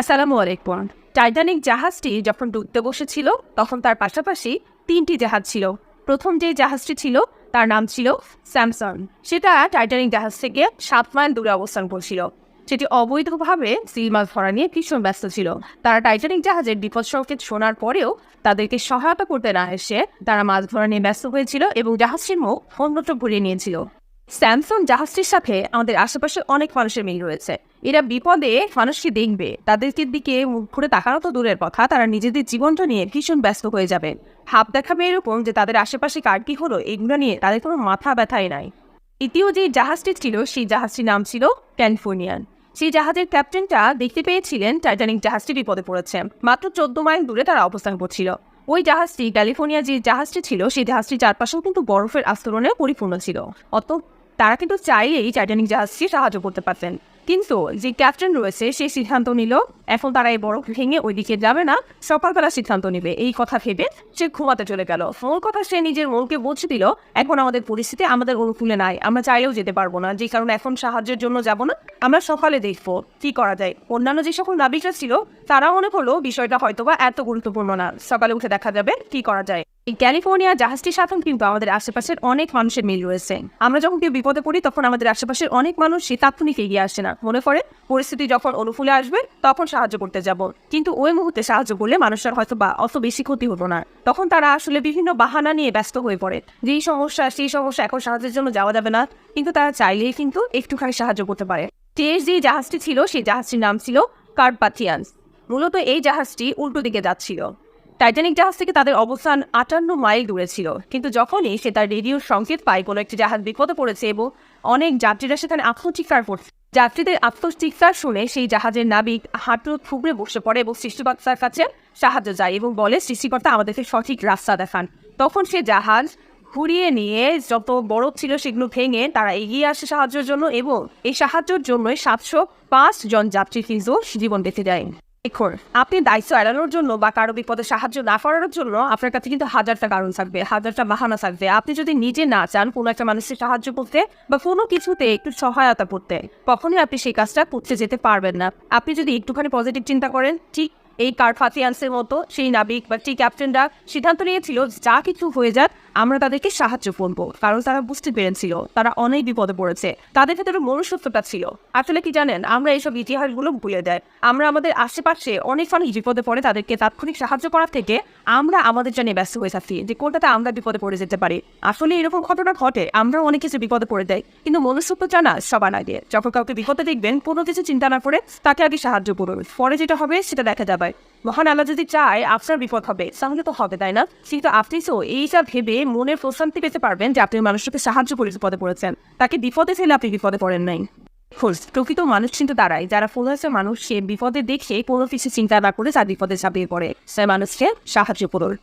আসসালামু আলাইকুম। টাইটানিক জাহাজটি যখন ডুবতে বসেছিল তখন তার পাশাপাশি তিনটি জাহাজ ছিল। প্রথম যে জাহাজটি ছিল, তার নাম ছিল স্যামসং সেটা টাইটানিক জাহাজ থেকে সাত মাইল দূরে অবস্থান করছিল। সেটি অবৈধভাবে সিল মাছ ধরা নিয়ে ভীষণ ব্যস্ত ছিল। তারা টাইটানিক জাহাজের বিপদ সংকেত শোনার পরেও তাদেরকে সহায়তা করতে না এসে তারা মাছ ধরা নিয়ে ব্যস্ত হয়েছিল এবং জাহাজটির মুখ অন্যত্র ঘুরিয়ে নিয়েছিল। স্যামসং জাহাজটির সাথে আমাদের আশেপাশে অনেক মানুষের মিল রয়েছে। এরা বিপদে মানুষকে দেখবে। তাদেরকে দিকে মুখ ঘুরে তাকানো তো দূরের কথা। তারা নিজেদের জীবনটা নিয়ে ভীষণ ব্যস্ত হয়ে যাবে। ভাব দেখাবে এরকম যে তাদের আশেপাশে কার কি হলো, এগুলো নিয়ে তাদের কোনো মাথা ব্যথাই নাই। দ্বিতীয় যে জাহাজটি ছিল, সেই জাহাজটির নাম ছিল ক্যালিফোর্নিয়ান। সেই জাহাজের ক্যাপ্টেনটা দেখতে পেয়েছিলেন টাইটানিক জাহাজটি বিপদে পড়েছে। মাত্র চোদ্দ মাইল দূরে তারা অবস্থান করছিল। ওই জাহাজটি ক্যালিফোর্নিয়া যে জাহাজটি ছিল, সেই জাহাজটি চারপাশেও কিন্তু বরফের আস্তরণে পরিপূর্ণ ছিল। অত তারা কিন্তু চাইলেই টাইটানিক জাহাজটি সাহায্য করতে পারতেন। কিন্তু যে ক্যাপ্টেন রয়েছে, সে সিদ্ধান্ত নিল, এখন তারা এই বরফ ভেঙে ওইদিকে যাবে না। সকালবেলা সিদ্ধান্ত নেবে, এই কথা ভেবে সে ঘুমাতে চলে গেল। মূল কথা, সে নিজের মনকে বুঝে দিল, এখন আমাদের পরিস্থিতি আমাদের অনুকূলে নাই, আমরা চাইলেও যেতে পারব না, যে কারণে এখন সাহায্যের জন্য যাব না, আমরা সকালে দেখব কি করা যায়। অন্যান্য যে সকল নাবিকরা ছিল তারা মনে করল, বিষয়টা হয়তোবা এত গুরুত্বপূর্ণ না, সকালে উঠে দেখা যাবে কি করা যায়। এই ক্যালিফোর্নিয়া জাহাজটির সাথে কিন্তু আমাদের আশেপাশের অনেক মানুষের মিল রয়েছে। আমরা যখন কেউ বিপদে পড়ি, তখন আমাদের আশেপাশের অনেক মানুষ সে তাৎক্ষণিক এগিয়ে আসে না। মনে করে পরিস্থিতি যখন অনুকূলে আসবে, তখন সাহায্য করতে যাব। কিন্তু ওই মুহূর্তে সাহায্য করলে মানুষের হয়তো বা অত বেশি ক্ষতি হতো না। তখন তারা আসলে বিভিন্ন বাহানা নিয়ে ব্যস্ত হয়ে পড়ে। যেই সমস্যা, সেই সমস্যা এখন সাহায্যের জন্য যাওয়া যাবে না। কিন্তু তারা চাইলেই কিন্তু একটুখানি সাহায্য করতে পারে। শেষ যে জাহাজটি ছিল, সেই জাহাজটির নাম ছিল কার্পাথিয়ান্স। মূলত এই জাহাজটি উল্টো দিকে যাচ্ছিল। টাইটানিক জাহাজ থেকে তাদের অবস্থান আটান্ন মাইল দূরে ছিল। কিন্তু যখনই সে তার রেডিওর সংকেত পায়, কোনো একটি জাহাজ বিপদে পড়েছে এবং অনেক যাত্রীরা সেখানে আত্মচিৎকার করছে যাত্রীদের আত্মচিৎকার শুনে সেই জাহাজের নাবিক হাঁটু থুবড়ে বসে পড়ে এবং সৃষ্টিকর্তার কাছে সাহায্য যায় এবং বলে, সৃষ্টিকর্তা আমাদেরকে সঠিক রাস্তা দেখান। তখন সে জাহাজ ঘুরিয়ে নিয়ে যত বরফ ছিল সেগুলো ভেঙে তারা এগিয়ে আসে সাহায্যের জন্য এবং এই সাহায্যের জন্যই সাতশো পাঁচ জন যাত্রী কিন্তু জীবন বেঁচে যায়। আপনি দায়িত্ব এড়ানোর জন্য বা কারও বিপদে সাহায্য না করার জন্য আপনার কাছে কিন্তু হাজারটা কারণ থাকবে, হাজারটা বাহানা থাকবে। আপনি যদি নিজে না চান কোনো একটা মানুষের সাহায্য করতে বা কোনো কিছুতে একটু সহায়তা করতে, কখনোই আপনি সেই কাজটা করতে যেতে পারবেন না। আপনি যদি একটুখানি পজিটিভ চিন্তা করেন, ঠিক এই কার্ফাতিয়ান্সের মতো, সেই নাবিক বা টি ক্যাপ্টেনরা সিদ্ধান্ত নিয়েছিল, যা কিছু হয়ে যাক, আমরা তাদেরকে সাহায্য করব। কারণ তারা বুঝতে পেরেছিল, তারা অনেক বিপদে পড়েছে। তাদের ভেতরে মনুষ্যত্বটা ছিল। আসলে কি জানেন, আমরা এইসব ইতিহাসগুলো ভুলে দেয় আমরা আমাদের আশেপাশে অনেক মানুষ বিপদে পড়ে তাদেরকে তাৎক্ষণিক সাহায্য করার থেকে আমরা আমাদের জন্য ব্যস্ত হয়ে থাকি যে কোনটাতে আমরা বিপদে পড়ে যেতে পারি। আসলে এরকম ঘটনা ঘটে আমরা অনেক কিছু বিপদে পড়ে দেয় কিন্তু মনুষ্যত্ব জানা সবার আগে, যখন কাউকে বিপদে দেখবেন, কোনো কিছু চিন্তা না করে তাকে আগে সাহায্য করুন। পরে যেটা হবে, সেটা দেখা যাবে। মহান আল্লাহ যদি চায়, আপনার বিপদ হবে। তাহলে তো হবে, তাই না? কিন্তু আপনি তো এইটা ভেবে মনের প্রশান্তি পেতে পারবেন যে আপনি মানুষকে সাহায্য করে বিপদে পড়েছেন। তাকে বিপদে ফেলে আপনি বিপদে পড়েন নাই। প্রকৃত মানুষ কিন্তু তারাই। যারা ফুল হয়েছে মানুষ, সে বিপদে দেখে কোনো কিছু চিন্তা না করে তার বিপদে চাপিয়ে পড়ে। সে মানুষকে সাহায্য করুন।